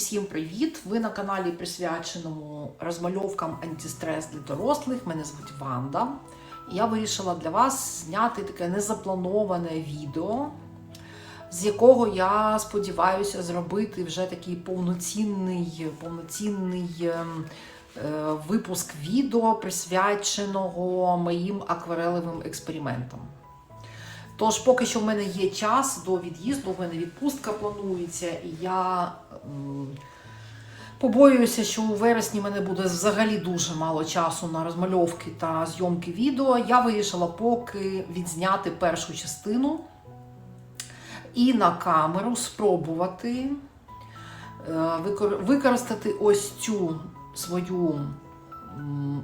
всім привіт! Ви на каналі присвяченому розмальовкам антистрес для дорослих. Мене звуть Ванда. Я вирішила для вас зняти таке незаплановане відео, з якого я сподіваюся зробити вже такий повноцінний, повноцінний ем, е, випуск відео, присвяченого моїм акварелевим експериментам. Тож, поки що в мене є час до від'їзду, в мене відпустка планується, і я побоююся, що у вересні мене буде взагалі дуже мало часу на розмальовки та зйомки відео. Я вирішила поки відзняти першу частину і на камеру спробувати е, використати ось цю свою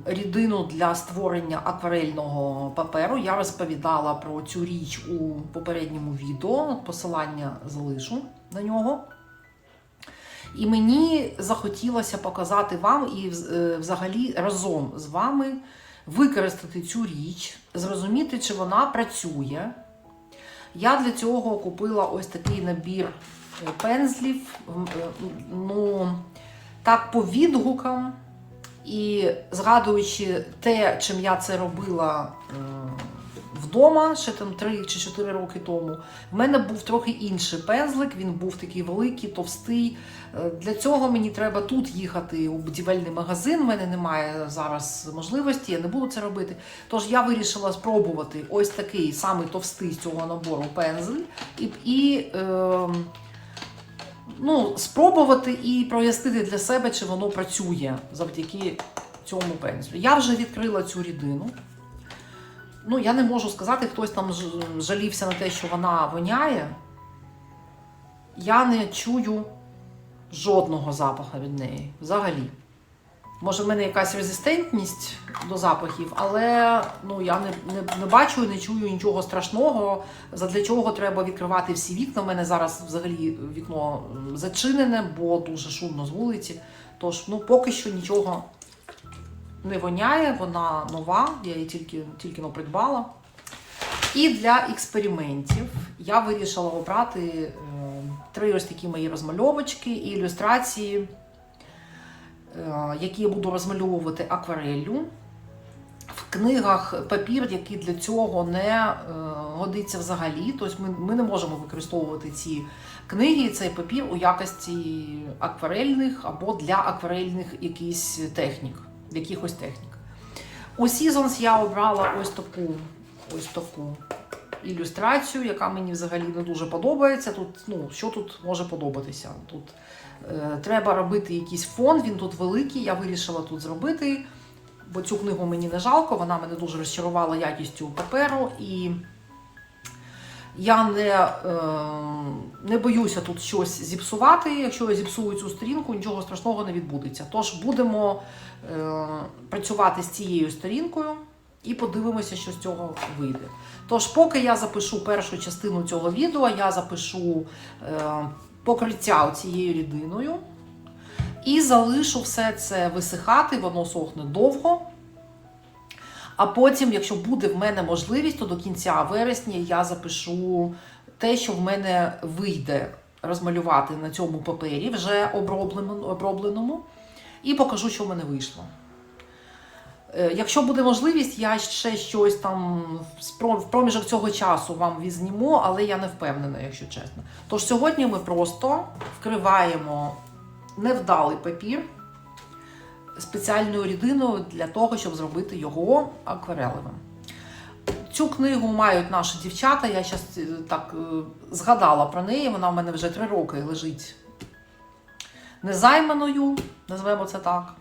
рідину для створення акварельного паперу. Я розповідала про цю річ у попередньому відео, посилання залишу на нього. І мені захотілося показати вам і е, взагалі разом з вами використати цю річ, зрозуміти, чи вона працює. Я для цього купила ось такий набір е, пензлів. Е, Ну, так, по відгукам. І згадуючи те, чим я це робила е, вдома, ще там 3 чи 4 роки тому, в мене був трохи інший пензлик, він був такий великий, товстий. Е, Для цього мені треба тут їхати у будівельний магазин. У мене немає зараз можливості, я не буду це робити. Тож я вирішила спробувати ось такий самий товстий з цього набору пензль і, і е, ну, спробувати і прояснити для себе, чи воно працює завдяки цьому пензлю. Я вже відкрила цю рідину. Ну, я не можу сказати, хтось там жалівся на те, що вона воняє. Я не чую жодного запаху від неї взагалі. Може, в мене якась резистентність до запахів, але ну, я не, не, не бачу і не чую нічого страшного. Задля чого треба відкривати всі вікна. У мене зараз взагалі вікно зачинене, бо дуже шумно з вулиці. Тож, ну, поки що нічого не воняє, вона нова, я її тільки, тільки но придбала. І для експериментів я вирішила обрати е, три ось такі мої розмальовочки і ілюстрації, які я буду розмальовувати аквареллю. В книгах папір, який для цього не е, годиться взагалі. Тобто ми, ми не можемо використовувати ці книги, цей папір у якості акварельних або для акварельних якихось технік, якихось технік. У Seasons я обрала ось таку, ось таку ілюстрацію, яка мені взагалі не дуже подобається. Тут, ну, що тут може подобатися? Тут е, треба робити якийсь фон, він тут великий, я вирішила тут зробити, бо цю книгу мені не жалко, вона мене дуже розчарувала якістю паперу. І я не, е, не боюся тут щось зіпсувати. Якщо я зіпсую цю сторінку, нічого страшного не відбудеться. Тож будемо е, працювати з цією сторінкою і подивимося, що з цього вийде. Тож, поки я запишу першу частину цього відео, я запишу е, покриття цією рідиною і залишу все це висихати, воно сохне довго. А потім, якщо буде в мене можливість, то до кінця вересня я запишу те, що в мене вийде розмалювати на цьому папері, вже обробленому, обробленому, і покажу, що в мене вийшло. Е, Якщо буде можливість, я ще щось там в проміжок цього часу вам візніму, але я не впевнена, якщо чесно. Тож сьогодні ми просто вкриваємо невдалий папір спеціальною рідиною для того, щоб зробити його акварелевим. Цю книгу мають наші дівчата. Я зараз так е, згадала про неї. Вона в мене вже три роки лежить незайманою, назвемо це так.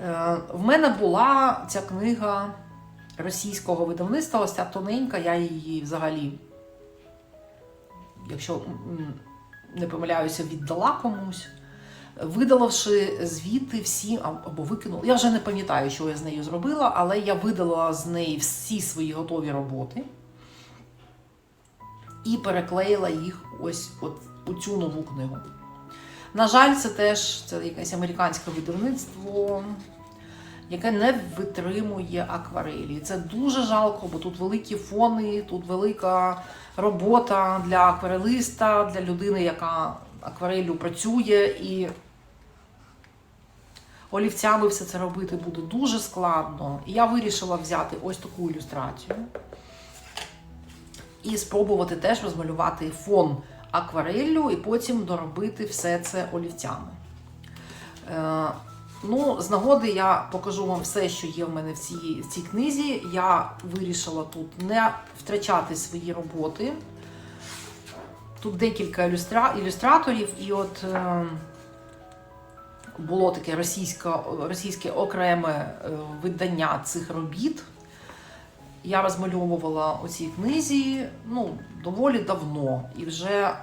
Е, В мене була ця книга російського видавництва, ось ця тоненька, я її взагалі, якщо не помиляюся, віддала комусь, видаливши звідти всі або викинула. Я вже не пам'ятаю, що я з нею зробила, але я видала з неї всі свої готові роботи і переклеїла їх ось от у цю нову книгу. На жаль, це теж це якесь американське видавництво, яке не витримує акварелі. Це дуже жалко, бо тут великі фони, тут велика робота для акварелиста, для людини, яка аквареллю працює і олівцями все це робити буде дуже складно. І я вирішила взяти ось таку ілюстрацію і спробувати теж розмалювати фон аквареллю і потім доробити все це олівцями. Е, ну, з нагоди я покажу вам все, що є в мене в цій, в цій книзі. Я вирішила тут не втрачати свої роботи. Тут декілька ілюстра... ілюстраторів, і от е, було таке російське, російське окреме е, видання цих робіт. Я розмальовувала у цій книзі ну, доволі давно і вже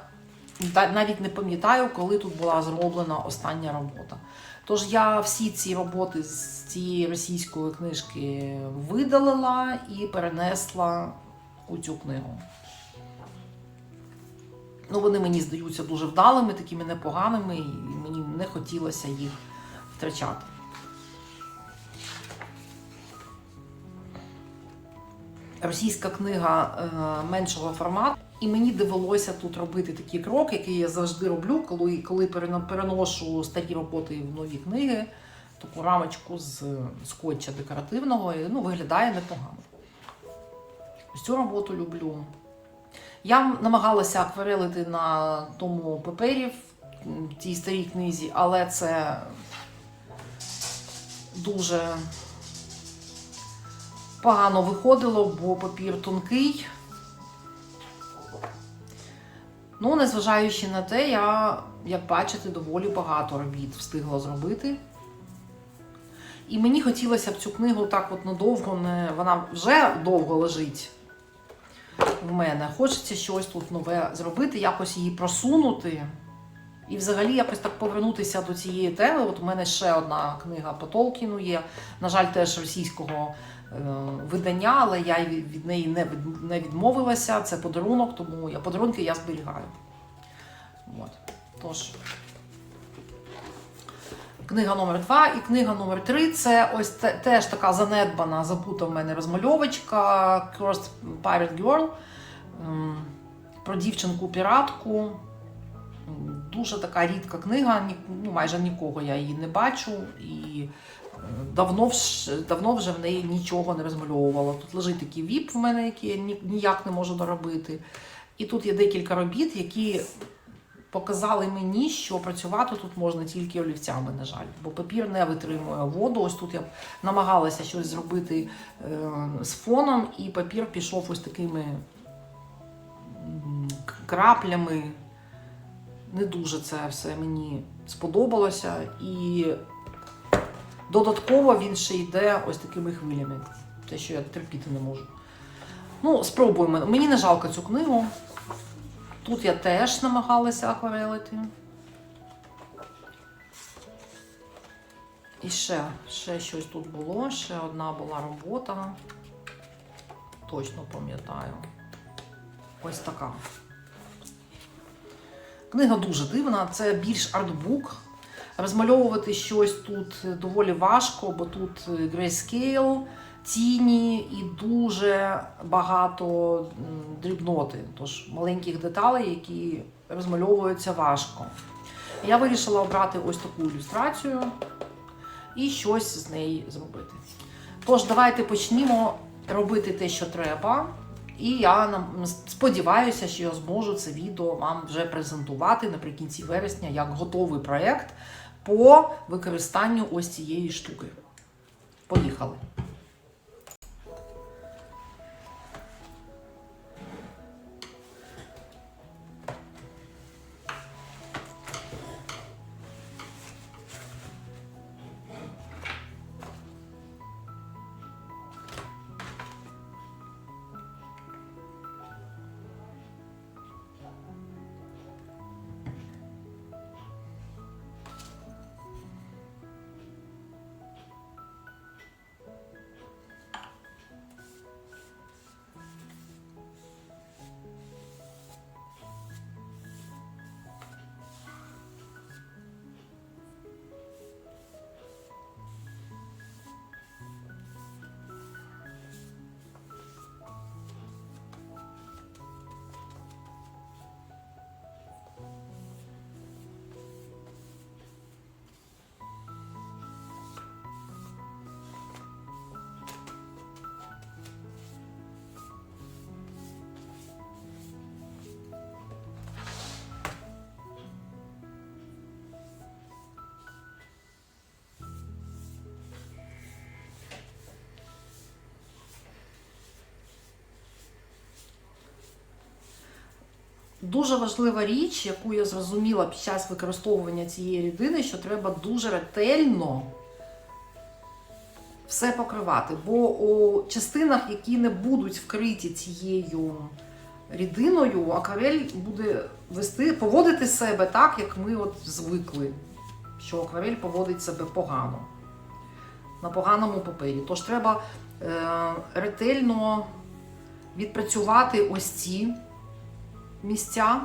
навіть не пам'ятаю, коли тут була зроблена остання робота. Тож я всі ці роботи з цієї російської книжки видалила і перенесла у цю книгу. Ну, вони мені здаються дуже вдалими, такими непоганими, і мені не хотілося їх втрачати. Російська книга е, меншого формату, і мені довелося тут робити такий крок, який я завжди роблю, коли, коли переношу старі роботи в нові книги, таку рамочку з скотча декоративного, і, ну, виглядає непогано. Цю роботу люблю. Я намагалася акварелити на тому папері в цій старій книзі, але це дуже погано виходило, бо папір тонкий. Ну, незважаючи на те, я, як бачите, доволі багато робіт встигла зробити. І мені хотілося б цю книгу так от надовго не. Вона вже довго лежить в мене. Хочеться щось тут нове зробити, якось її просунути. І взагалі якось так повернутися до цієї теми. От у мене ще одна книга по Толкіну є. На жаль, теж російського видання, але я від неї не, відмовилася. Це подарунок, тому я подарунки я зберігаю. От. Тож. Книга номер 2 і книга номер 3 це ось те- теж така занедбана, забута в мене розмальовочка Cursed Pirate Girl про дівчинку-піратку. Дуже така рідка книга, ну, майже нікого я її не бачу. І е, давно, вш- давно вже в неї нічого не розмальовувала. Тут лежить такий віп в мене, який я ніяк не можу доробити. І тут є декілька робіт, які показали мені, що працювати тут можна тільки олівцями, на жаль, бо папір не витримує воду. Ось тут я намагалася щось зробити е, з фоном, і папір пішов ось такими краплями. Не дуже це все мені сподобалося. І додатково він ще йде ось такими хвилями. Те, що я терпіти не можу. Ну, спробуємо. Мені не жалко цю книгу. Тут я теж намагалася акварелити. І ще, ще щось тут було, ще одна була робота. Точно пам'ятаю. Ось така. Книга дуже дивна, це більш артбук. Розмальовувати щось тут доволі важко, бо тут грейскейл, тіні і дуже багато дрібноти, тож маленьких деталей, які розмальовуються важко. Я вирішила обрати ось таку ілюстрацію і щось з неї зробити. Тож, давайте почнімо робити те, що треба. І я сподіваюся, що я зможу це відео вам вже презентувати наприкінці вересня як готовий проєкт по використанню ось цієї штуки. Поїхали! Дуже важлива річ, яку я зрозуміла під час використовування цієї рідини, що треба дуже ретельно все покривати. Бо у частинах, які не будуть вкриті цією рідиною, акварель буде вести, поводити себе так, як ми от звикли, що акварель поводить себе погано. На поганому папері. Тож треба е, ретельно відпрацювати ось ці місця.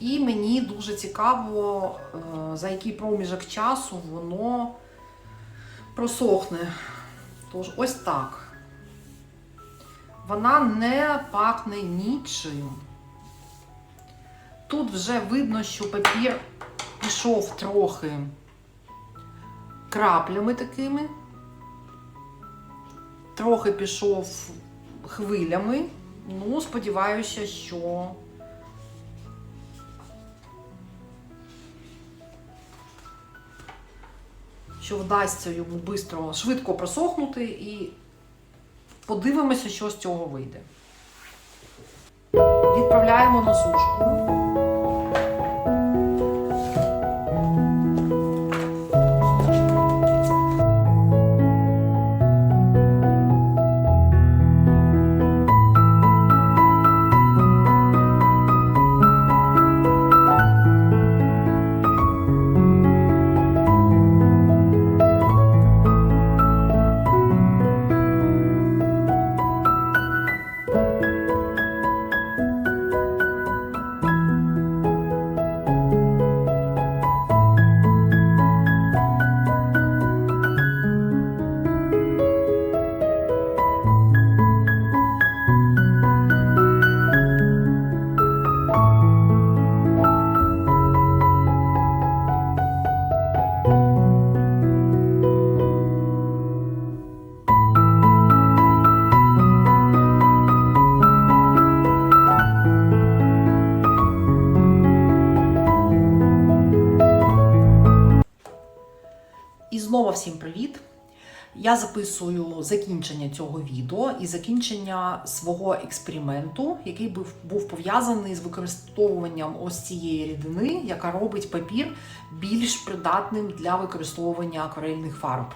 І мені дуже цікаво, е, за який проміжок часу воно просохне. Тож ось так. Вона не пахне нічим. Тут вже видно, що папір пішов трохи краплями такими, трохи пішов хвилями. Ну, сподіваюся, що що вдасться йому бистро, швидко просохнути і подивимося, що з цього вийде. Відправляємо на сушку. Я записую закінчення цього відео і закінчення свого експерименту, який був, був пов'язаний з використовуванням ось цієї рідини, яка робить папір більш придатним для використовування акварельних фарб.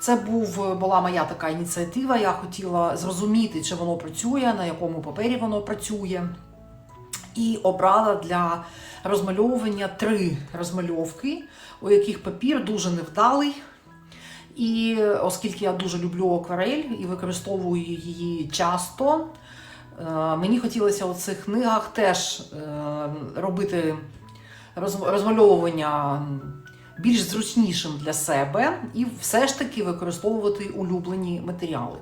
Це був, була моя така ініціатива. Я хотіла зрозуміти, чи воно працює, на якому папері воно працює. І обрала для розмальовування три розмальовки, у яких папір дуже невдалий. І оскільки я дуже люблю акварель і використовую її часто, е, мені хотілося у цих книгах теж е, робити розмальовування більш зручнішим для себе і все ж таки використовувати улюблені матеріали.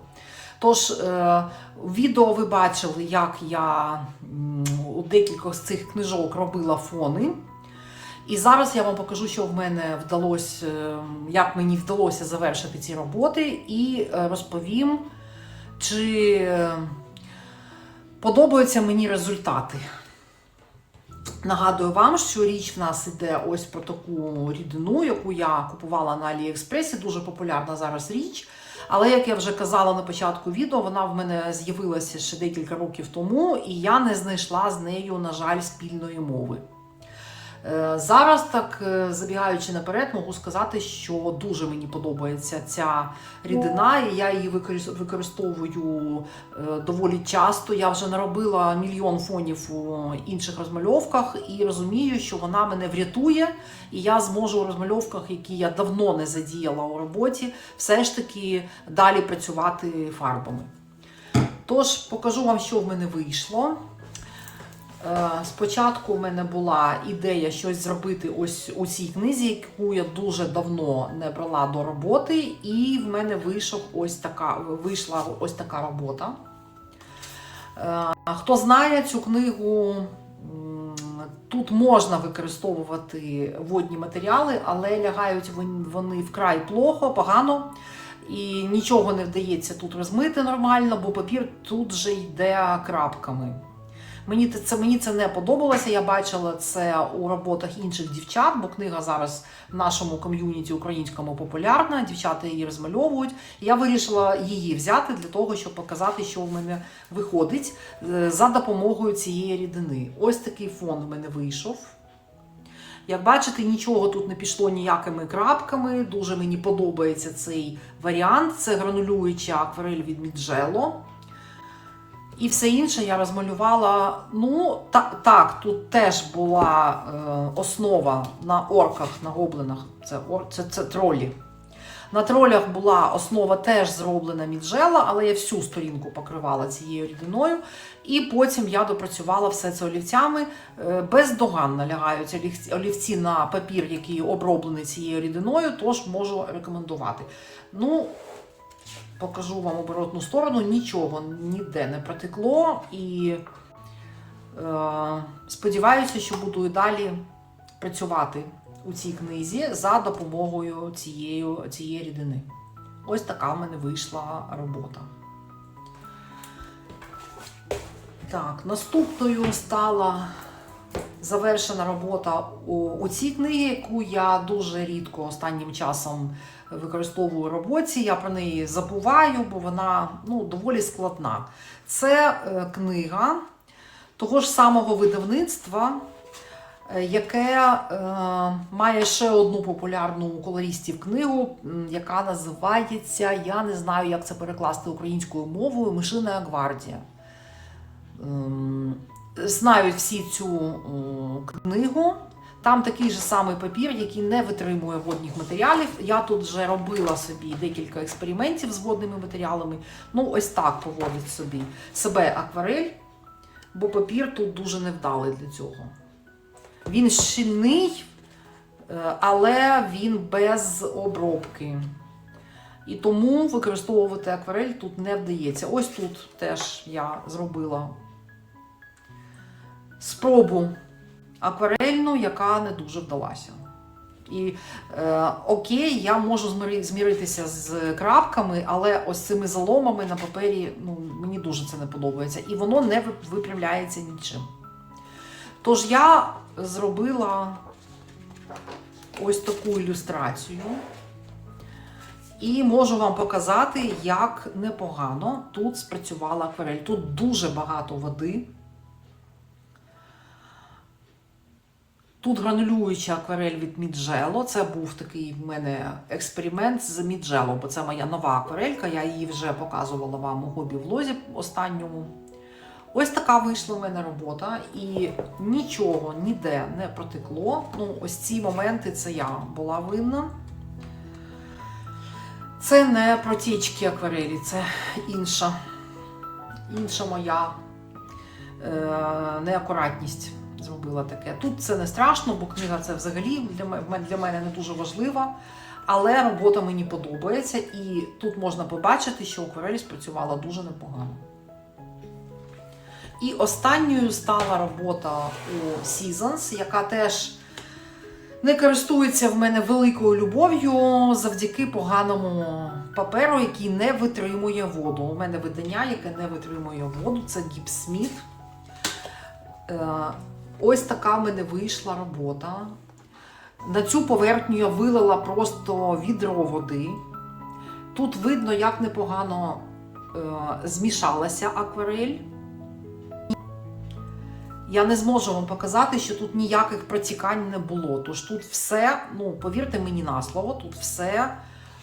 Тож, е, відео ви бачили, як я у декількох з цих книжок робила фони. І зараз я вам покажу, що в мене вдалося, е, як мені вдалося завершити ці роботи, і е, розповім, чи е, подобаються мені результати. Нагадую вам, що річ в нас іде ось про таку рідину, яку я купувала на Аліекспресі, дуже популярна зараз річ. Але як я вже казала на початку відео, вона в мене з'явилася ще декілька років тому, і я не знайшла з нею, на жаль, спільної мови. Е, Зараз, так е, забігаючи наперед, можу сказати, що дуже мені подобається ця рідина, і я її використовую е, доволі часто. Я вже наробила мільйон фонів у інших розмальовках і розумію, що вона мене врятує, і я зможу у розмальовках, які я давно не задіяла у роботі, все ж таки далі працювати фарбами. Тож покажу вам, що в мене вийшло. Е, Спочатку в мене була ідея щось зробити ось у цій книзі, яку я дуже давно не брала до роботи, і в мене вийшов ось така, вийшла ось така робота. Е, Хто знає цю книгу, тут можна використовувати водні матеріали, але лягають вони вкрай плохо, погано. І нічого не вдається тут розмити нормально, бо папір тут же йде крапками. Мені це мені це не подобалося. Я бачила це у роботах інших дівчат, бо книга зараз в нашому ком'юніті українському популярна. Дівчата її розмальовують. Я вирішила її взяти для того, щоб показати, що в мене виходить е, за допомогою цієї рідини. Ось такий фон в мене вийшов. Як бачите, нічого тут не пішло ніякими крапками. Дуже мені подобається цей варіант. Це гранулююча акварель від Міджело. І все інше я розмалювала. Ну, так, так тут теж була е, основа на орках, на гоблинах. Це, ор, це, це тролі. На тролях була основа теж зроблена міджела, але я всю сторінку покривала цією рідиною. І потім я допрацювала все це олівцями. Е, Бездоганно лягають олівці на папір, який оброблений цією рідиною, тож можу рекомендувати. Ну, покажу вам оборотну сторону, нічого ніде не протекло. І е, сподіваюся, що буду і далі працювати у цій книзі за допомогою цієї, цієї рідини. Ось така в мене вийшла робота. Так, наступною стала завершена робота у, цій книгі, яку я дуже рідко останнім часом використовую роботі. Я про неї забуваю, бо вона ну, доволі складна. Це е, книга того ж самого видавництва, е, яке е, має ще одну популярну колористів книгу, яка називається, я не знаю, як це перекласти українською мовою, Мишина гвардія. Ем, Знають всі цю книгу. Там такий же самий папір, який не витримує водних матеріалів. Я тут вже робила собі декілька експериментів з водними матеріалами. Ну, ось так поводить собі себе акварель, бо папір тут дуже невдалий для цього. Він щільний, е, але він без обробки. І тому використовувати акварель тут не вдається. Ось тут теж я зробила спробу акварельну, яка не дуже вдалася. І е, окей, я можу зміритися з крапками, але ось цими заломами на папері ну, мені дуже це не подобається. І воно не ви- виправляється нічим. Тож я зробила ось таку ілюстрацію. І можу вам показати, як непогано тут спрацювала акварель. Тут дуже багато води. Тут гранулююча акварель від Міджело. Це був такий в мене експеримент з Міджело, бо це моя нова акварелька. Я її вже показувала вам у хобі-влозі останньому. Ось така вийшла в мене робота, і нічого ніде не протекло. Ну, ось ці моменти це я була винна. Це не протічки акварелі, це інша, інша моя е, неакуратність зробила таке. Тут це не страшно, бо книга це взагалі для мене, не дуже важлива. Але робота мені подобається, і тут можна побачити, що акварель спрацювала дуже непогано. І останньою стала робота у Seasons, яка теж не користується в мене великою любов'ю завдяки поганому паперу, який не витримує воду. У мене видання, яке не витримує воду, це Gibbs Smith. Ось така в мене вийшла робота. На цю поверхню я вилила просто відро води. Тут видно, як непогано е, змішалася акварель. Я не зможу вам показати, що тут ніяких протікань не було. Тож тут все, ну повірте мені на слово, тут все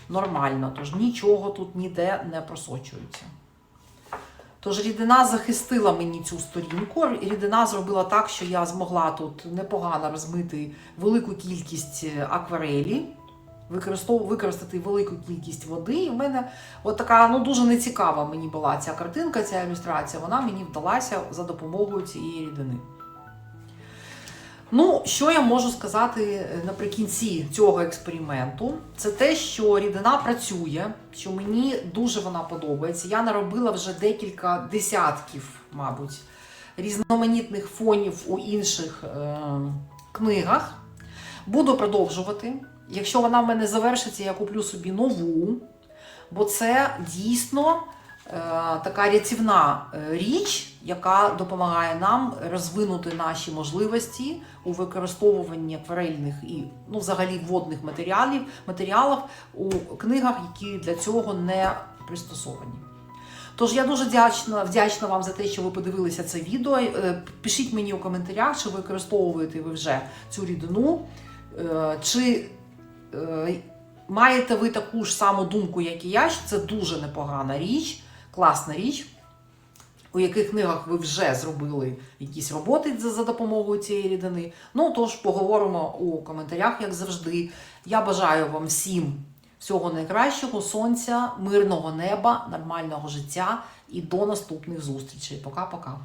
нормально. Тож нічого тут ніде не просочується. Тож рідина захистила мені цю сторінку. Рідина зробила так, що я змогла тут непогано розмити велику кількість е, акварелі, використати велику кількість води. І в мене от така ну, дуже нецікава мені була ця картинка, ця ілюстрація. Вона мені вдалася за допомогою цієї рідини. Ну, що я можу сказати е, наприкінці цього експерименту? Це те, що рідина працює, що мені дуже вона подобається. Я наробила вже декілька десятків, мабуть, різноманітних фонів у інших е, книгах. Буду продовжувати. Якщо вона в мене завершиться, я куплю собі нову, бо це дійсно така рятівна е, річ, яка допомагає нам розвинути наші можливості у використовуванні акварельних і ну, взагалі водних матеріалів, матеріалів у книгах, які для цього не пристосовані. Тож я дуже вдячна, вдячна вам за те, що ви подивилися це відео. Е, Пишіть мені у коментарях, чи використовуєте ви вже цю рідину, е, чи е, маєте ви таку ж саму думку, як і я, що це дуже непогана річ, класна річ. У яких книгах ви вже зробили якісь роботи за допомогою цієї рідини. Ну тож поговоримо у коментарях, як завжди. Я бажаю вам всім всього найкращого, сонця, мирного неба, нормального життя і до наступних зустрічей. Пока-пока.